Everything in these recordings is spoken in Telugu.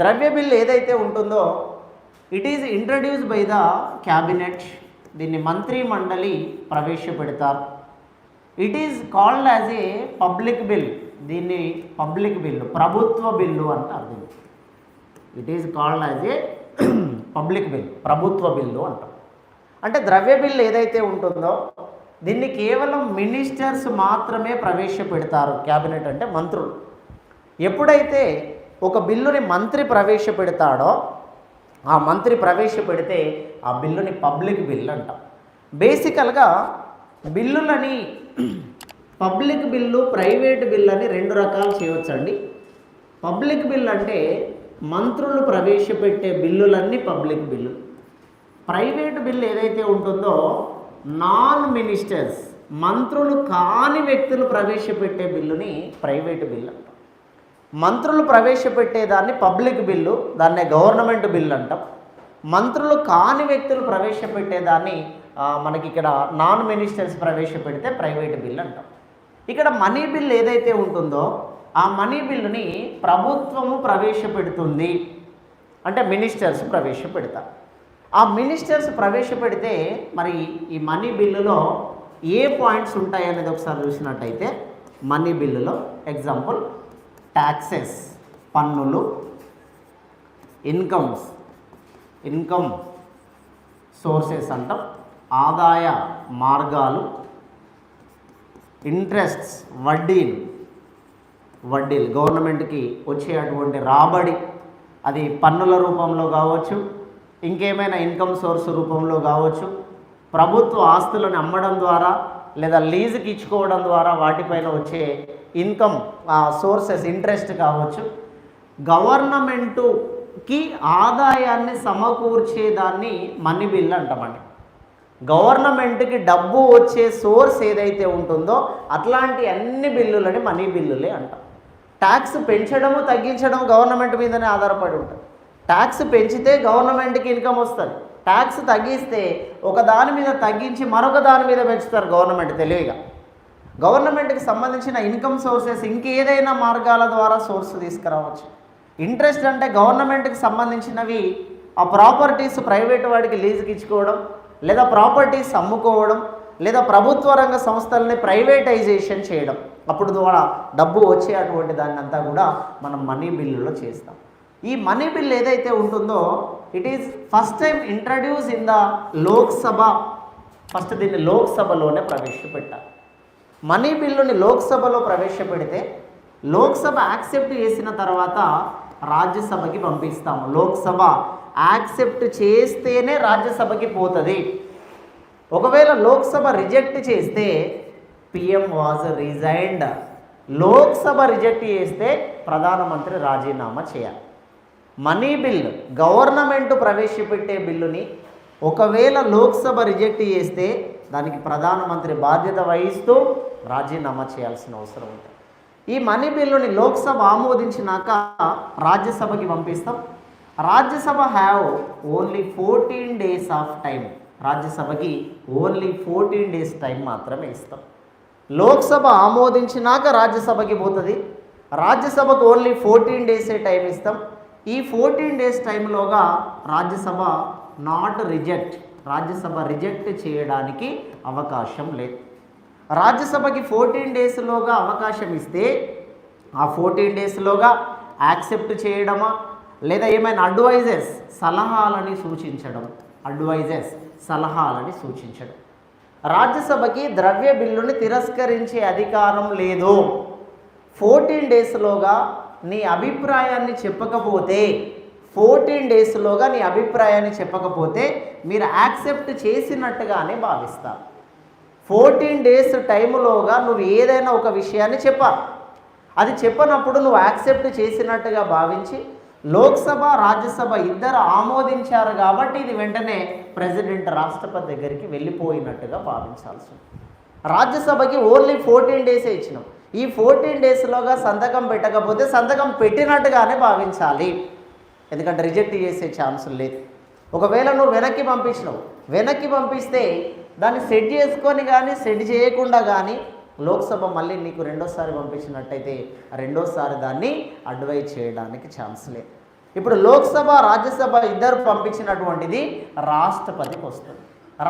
ద్రవ్య బిల్లు ఏదైతే ఉంటుందో it is introduce by the cabinet దీన్ని మంత్రి మండలి ప్రవేశపెడతారు. It is called as a public bill దీన్ని పబ్లిక్ బిల్లు ప్రభుత్వ బిల్లు అంటారు దీన్ని. It is called as a public bill ప్రభుత్వ బిల్లు అంటాం అంటే ద్రవ్య బిల్ ఏదైతే ఉంటుందో దీన్ని కేవలం మినిస్టర్స్ మాత్రమే ప్రవేశపెడతారు. క్యాబినెట్ అంటే మంత్రులు. ఎప్పుడైతే ఒక బిల్లుని మంత్రి ప్రవేశపెడతాడో ఆ మంత్రి ప్రవేశపెడితే ఆ బిల్లుని పబ్లిక్ బిల్ అంటాం. బేసికల్గా బిల్లులని పబ్లిక్ బిల్లు ప్రైవేట్ బిల్ అని రెండు రకాలు చేయవచ్చండి పబ్లిక్ బిల్ అంటే మంత్రులు ప్రవేశపెట్టే బిల్లులన్నీ పబ్లిక్ బిల్లు. ప్రైవేట్ బిల్లు ఏదైతే ఉంటుందో నాన్ మినిస్టర్స్ మంత్రులు కాని వ్యక్తులు ప్రవేశపెట్టే బిల్లుని ప్రైవేట్ బిల్లు మంత్రులు ప్రవేశపెట్టేదాన్ని పబ్లిక్ బిల్లు దాన్నే గవర్నమెంట్ బిల్ అంటాం. మంత్రులు కాని వ్యక్తులు ప్రవేశపెట్టేదాన్ని మనకి ఇక్కడ నాన్ మినిస్టర్స్ ప్రవేశపెడితే ప్రైవేట్ బిల్ అంటాం. ఇక్కడ మనీ బిల్ ఏదైతే ఉంటుందో ఆ మనీ బిల్లుని ప్రభుత్వము ప్రవేశపెడుతుంది. అంటే మినిస్టర్స్ ప్రవేశపెడతారు ఆ మినిస్టర్స్ ప్రవేశపెడితే మరి ఈ మనీ బిల్లులో ఏ పాయింట్స్ ఉంటాయి అనేది ఒకసారి చూసినట్టయితే మనీ బిల్లులో ఎగ్జాంపుల్ ట్యాక్సెస్ పన్నులు ఇన్కమ్స్ ఇన్కమ్ సోర్సెస్ అంటాం. ఆదాయ మార్గాలు ఇంట్రెస్ట్స్ వడ్డీలు. వడ్డీలు. గవర్నమెంట్కి వచ్చేటువంటి రాబడి అది పన్నుల రూపంలో కావచ్చు ఇంకేమైనా ఇన్కమ్ సోర్స్ రూపంలో కావచ్చు ప్రభుత్వ ఆస్తులను అమ్మడం ద్వారా లేదా లీజుకి ఇచ్చుకోవడం ద్వారా వాటిపైన వచ్చే ఇన్కమ్ సోర్సెస్ ఇంట్రెస్ట్ కావచ్చు. గవర్నమెంటుకి ఆదాయాన్ని సమకూర్చేదాన్ని మనీ బిల్ అంటామండి. గవర్నమెంట్కి డబ్బు వచ్చే సోర్స్ ఏదైతే ఉంటుందో అట్లాంటి అన్ని బిల్లులని మనీ బిల్లులే అంటాం. ట్యాక్స్ పెంచడము తగ్గించడం గవర్నమెంట్ మీదనే ఆధారపడి ఉంటుంది. ట్యాక్స్ పెంచితే గవర్నమెంట్కి ఇన్కమ్ వస్తుంది. ట్యాక్స్ తగ్గిస్తే ఒక దాని మీద తగ్గించి మరొక దాని మీద పెంచుతారు గవర్నమెంట్ తెలివిగా. గవర్నమెంట్కి సంబంధించిన ఇన్కమ్ సోర్సెస్ ఇంకేదైనా మార్గాల ద్వారా సోర్స్ తీసుకురావచ్చు. ఇంట్రెస్ట్ అంటే గవర్నమెంట్కి సంబంధించినవి ఆ ప్రాపర్టీస్ ప్రైవేట్ వాడికి లీజుకి ఇచ్చుకోవడం లేదా ప్రాపర్టీస్ అమ్ముకోవడం లేదా ప్రభుత్వ రంగ సంస్థల్ని ప్రైవేటైజేషన్ చేయడం. అప్పుడు ద్వారా డబ్బు వచ్చే అటువంటి దాన్ని అంతా కూడా మనం మనీ బిల్లులో చేస్తాం. ఈ మనీ బిల్ ఏదైతే ఉంటుందో it is first time introduce in the Lok Sabha first దీన్ని లోక్సభలోనే ప్రవేశపెట్టాలి మనీ బిల్లుని లోక్సభలో ప్రవేశపెడితే లోక్సభ యాక్సెప్ట్ చేసిన తర్వాత రాజ్యసభకి పంపిస్తాము. లోక్సభ యాక్సెప్ట్ చేస్తేనే రాజ్యసభకి పోతుంది. ఒకవేళ లోక్సభ రిజెక్ట్ చేస్తే PM was resigned Lok Sabha reject చేస్తే ప్రధానమంత్రి రాజీనామా చేయాలి. మనీ బిల్ గవర్నమెంట్ ప్రవేశపెట్టే బిల్లుని ఒకవేళ లోక్సభ రిజెక్ట్ చేస్తే దానికి ప్రధానమంత్రి బాధ్యత వహిస్తూ రాజీనామా చేయాల్సిన అవసరం ఉంది. ఈ మనీ బిల్లుని లోక్సభ ఆమోదించినాక రాజ్యసభకి పంపిస్తాం. Rajya Sabha have only fourteen days of time రాజ్యసభకి only fourteen days time మాత్రమే ఇస్తాం. లోక్సభ ఆమోదించినాక రాజ్యసభకి పోతుంది. రాజ్యసభకు ఓన్లీ ఫోర్టీన్ డేసే టైం ఇస్తాం. ఈ fourteen days టైంలోగా Rajya Sabha not reject Rajya Sabha reject చేయడానికి అవకాశం లేదు. రాజ్యసభకి ఫోర్టీన్ డేస్లోగా అవకాశం ఇస్తే ఆ ఫోర్టీన్ డేస్లోగా యాక్సెప్ట్ చేయడమా? లేదా ఏమైనా అడ్వైజెస్ సలహాలని సూచించడం? అడ్వైజెస్ సలహాలని సూచించడం. రాజ్యసభకి ద్రవ్య బిల్లుని తిరస్కరించే అధికారం లేదు. ఫోర్టీన్ డేస్లోగా నీ అభిప్రాయాన్ని చెప్పకపోతే ఫోర్టీన్ డేస్లోగా నీ అభిప్రాయాన్ని చెప్పకపోతే మీరు యాక్సెప్ట్ చేసినట్టుగానే భావిస్తారు. ఫోర్టీన్ డేస్ టైంలోగా నువ్వు ఏదైనా ఒక విషయాన్ని చెప్పాలి. అది చెప్పనప్పుడు నువ్వు యాక్సెప్ట్ చేసినట్టుగా భావించి లోక్సభ రాజ్యసభ ఇద్దరు ఆమోదించారు కాబట్టి ఇది వెంటనే ప్రెసిడెంట్ రాష్ట్రపతి దగ్గరికి వెళ్ళిపోయినట్టుగా భావించాల్సి ఉంది రాజ్యసభకి ఓన్లీ ఫోర్టీన్ డేసే ఇచ్చినాం. ఈ ఫోర్టీన్ డేస్లోగా సంతకం పెట్టకపోతే సంతకం పెట్టినట్టుగానే భావించాలి. ఎందుకంటే రిజెక్ట్ చేసే ఛాన్స్ లేదు. ఒకవేళ నువ్వు వెనక్కి పంపించినావు వెనక్కి పంపిస్తే దాన్ని సెట్ చేసుకొని కానీ సెట్ చేయకుండా కానీ లోక్సభ మళ్ళీ నీకు రెండోసారి పంపించినట్టయితే రెండోసారి దాన్ని అడ్వైజ్ చేయడానికి ఛాన్స్ లేదు. ఇప్పుడు లోక్సభ రాజ్యసభ ఇద్దరు పంపించినటువంటిది రాష్ట్రపతికి వస్తుంది.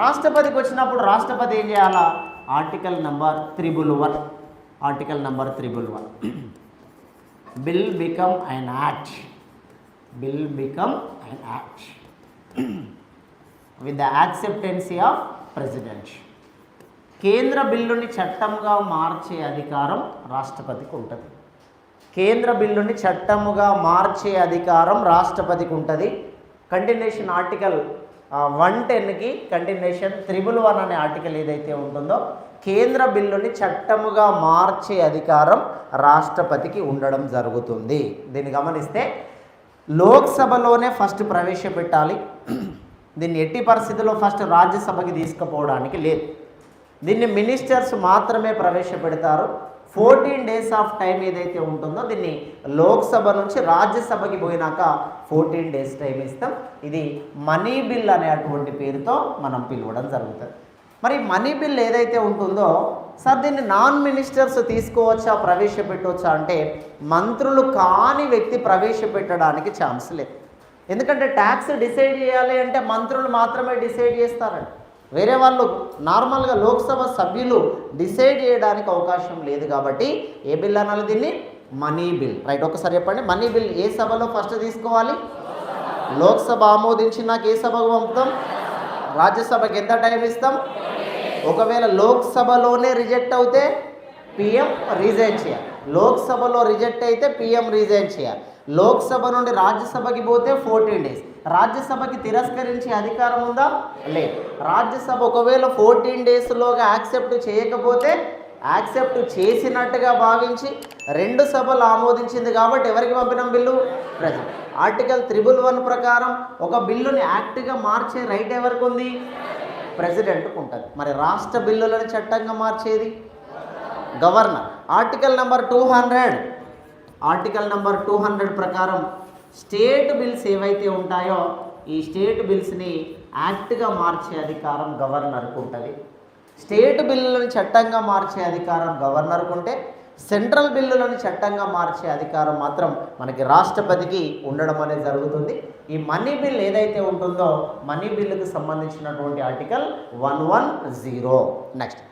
రాష్ట్రపతికి వచ్చినప్పుడు రాష్ట్రపతి ఏం చేయాలా? Article number triple one. Article number triple one bill become an act bill become an act with the acceptancy of president కేంద్ర బిల్లుని చట్టంగా మార్చే అధికారం రాష్ట్రపతికి ఉంటుంది కేంద్ర బిల్లుని చట్టముగా మార్చే అధికారం రాష్ట్రపతికి ఉంటుంది కంటిన్యూషన్ ఆర్టికల్ వన్ టెన్కి కంటిన్యూషన్ త్రిబుల్ వన్ అనే ఆర్టికల్ ఏదైతే ఉంటుందో కేంద్ర బిల్లుని చట్టముగా మార్చే అధికారం రాష్ట్రపతికి ఉండడం జరుగుతుంది. దీన్ని గమనిస్తే లోక్సభలోనే ఫస్ట్ ప్రవేశపెట్టాలి. దీన్ని ఎట్టి పరిస్థితుల్లో ఫస్ట్ రాజ్యసభకి తీసుకుపోవడానికి లేదు. దీన్ని మినిస్టర్స్ మాత్రమే ప్రవేశపెడతారు. ఫోర్టీన్ డేస్ ఆఫ్ టైం ఏదైతే ఉంటుందో దీన్ని లోక్సభ నుంచి రాజ్యసభకి పోయినాక ఫోర్టీన్ డేస్ టైం ఇస్తాం. ఇది మనీ బిల్ అనేటువంటి పేరుతో మనం పిలవడం జరుగుతుంది. మరి మనీ బిల్ ఏదైతే ఉంటుందో సార్ దీన్ని నాన్ మినిస్టర్స్ తీసుకోవచ్చా ప్రవేశపెట్టవచ్చా అంటే మంత్రులు కాని వ్యక్తి ప్రవేశపెట్టడానికి ఛాన్స్ లేదు. ఎందుకంటే ట్యాక్స్ డిసైడ్ చేయాలి అంటే మంత్రులు మాత్రమే డిసైడ్ చేస్తారండి. వేరే వాళ్ళు నార్మల్గా లోక్సభ సభ్యులు డిసైడ్ చేయడానికి అవకాశం లేదు కాబట్టి ఏ బిల్ అనాలి దీన్ని? Money bill. రైట్ ఒకసారి చెప్పండి. మనీ బిల్ ఏ సభలో ఫస్ట్ తీసుకోవాలి? లోక్సభ ఆమోదించినాక ఏ సభకు పంపుతాం? రాజ్యసభకి ఎంత టైం ఇస్తాం? ఒకవేళ లోక్సభలోనే రిజెక్ట్ అవుతే పిఎం రిజైన్ చేయాలి. లోక్సభలో రిజెక్ట్ అయితే పిఎం రిజైన్ చేయాలి. లోక్సభ నుండి రాజ్యసభకి పోతే ఫోర్టీన్ డేస్ రాజ్యసభకి తిరస్కరించే అధికారం ఉందా? లేదు. రాజ్యసభ ఒకవేళ ఫోర్టీన్ డేస్లోగా యాక్సెప్ట్ చేయకపోతే యాక్సెప్ట్ చేసినట్టుగా భావించి రెండు సభలు ఆమోదించింది కాబట్టి ఎవరికి పంపినాం బిల్లు? ప్రజలు. ఆర్టికల్ త్రిబుల్ వన్ ప్రకారం ఒక బిల్లుని యాక్ట్గా మార్చే రైట్ ఎవరికి ఉంది? ప్రెసిడెంట్కు ఉంటుంది. మరి రాష్ట్ర బిల్లులను చట్టంగా మార్చేది? Governor. Article number two hundred article number two hundred ప్రకారం స్టేట్ బిల్స్ ఏవైతే ఉంటాయో ఈ స్టేట్ బిల్స్ని యాక్ట్గా మార్చే అధికారం గవర్నర్కు ఉంటుంది. స్టేట్ బిల్లులను చట్టంగా మార్చే అధికారం గవర్నర్కు ఉంటే సెంట్రల్ బిల్లులను చట్టంగా మార్చే అధికారం మాత్రం మనకి రాష్ట్రపతికి ఉండడం అనేది జరుగుతుంది. ఈ మనీ బిల్ ఏదైతే ఉంటుందో మనీ బిల్లుకు సంబంధించినటువంటి article one one zero next